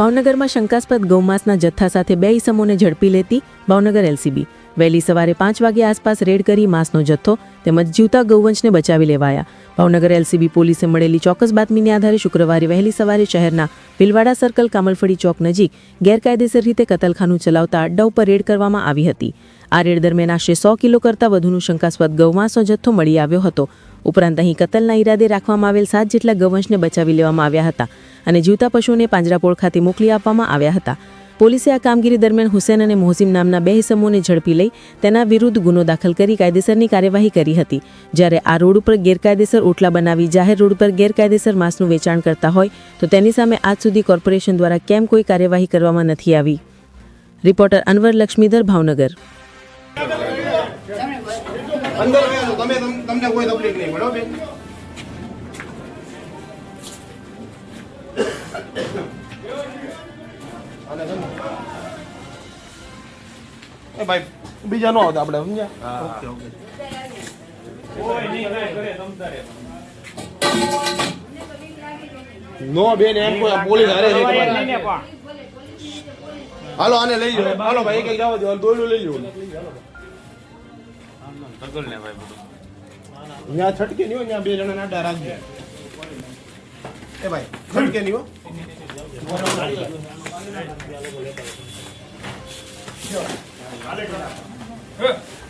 ભાવનગરમાં શંકાસ્પદ ગૌમાંસના જથ્થા સાથે બે ઈસમોને ઝડપી લેતી ભાવનગર એલસીબી. વહેલી સવારે પાંચ વાગ્યા આસપાસ રેડ કરી માંસનો જથ્થો તેમજ જીવતા ગૌવંશને બચાવી લેવાયા. ભાવનગર એલસીબી પોલીસે મળેલી ચોક્કસ બાતમીને આધારે શુક્રવારે વહેલી સવારે શહેરના ભીલવાડા સર્કલ કામલફળી ચોક નજીક ગેરકાયદેસર રીતે કતલખાનું ચલાવતા અડ્ડા ઉપર રેડ કરવામાં આવી હતી. આ રેડ દરમિયાન આશરે સો કિલો કરતાં વધુનું શંકાસ્પદ ગૌમાંસનો જથ્થો મળી આવ્યો હતો. ઉપરાંત અહીં કતલના ઈરાદે રાખવામાં આવેલ સાત જેટલા ગૌવંશને બચાવી લેવામાં આવ્યા હતા અને જીવતા પશુઓને પાંજરાપોળ ખાતે મોકલી આપવામાં આવ્યા હતા. પોલીસે આ કામગીરી દરમિયાન હુસેન અને મોહસિમ નામના બે ઇસમોને ઝડપી લઈ તેના વિરુદ્ધ ગુનો દાખલ કરી કાયદેસરની કાર્યવાહી કરી હતી. જ્યારે આ રોડ ઉપર ગેરકાયદેસર ઓટલા બનાવી જાહેર રોડ પર ગેરકાયદેસર માંસનું વેચાણ કરતા હોય, તો તેની સામે આજ સુધી કોર્પોરેશન દ્વારા કેમ કોઈ કાર્યવાહી કરવામાં નથી આવી? રિપોર્ટર અનવર લક્ષ્મીધર, ભાવનગર. અંદર આવ્યા છો તમે તમને કોઈ તકલીફ નહીં પડે બેન. એ ભાઈ બીજા નો આવતા આપણે સમજ્યા? Okay okay. નો બેન એમ કોઈ પોલીસ હારે છે તમારે. હાલો આને લઈ જાઓ હાલો ભાઈ એક એક જવા દો હાલો, દોયલું લઈ જાઓ ત્યાં છટકે નહીં ત્યાં બે જણા નાડા રાખજો. એ ભાઈ છટકે નહીં હો.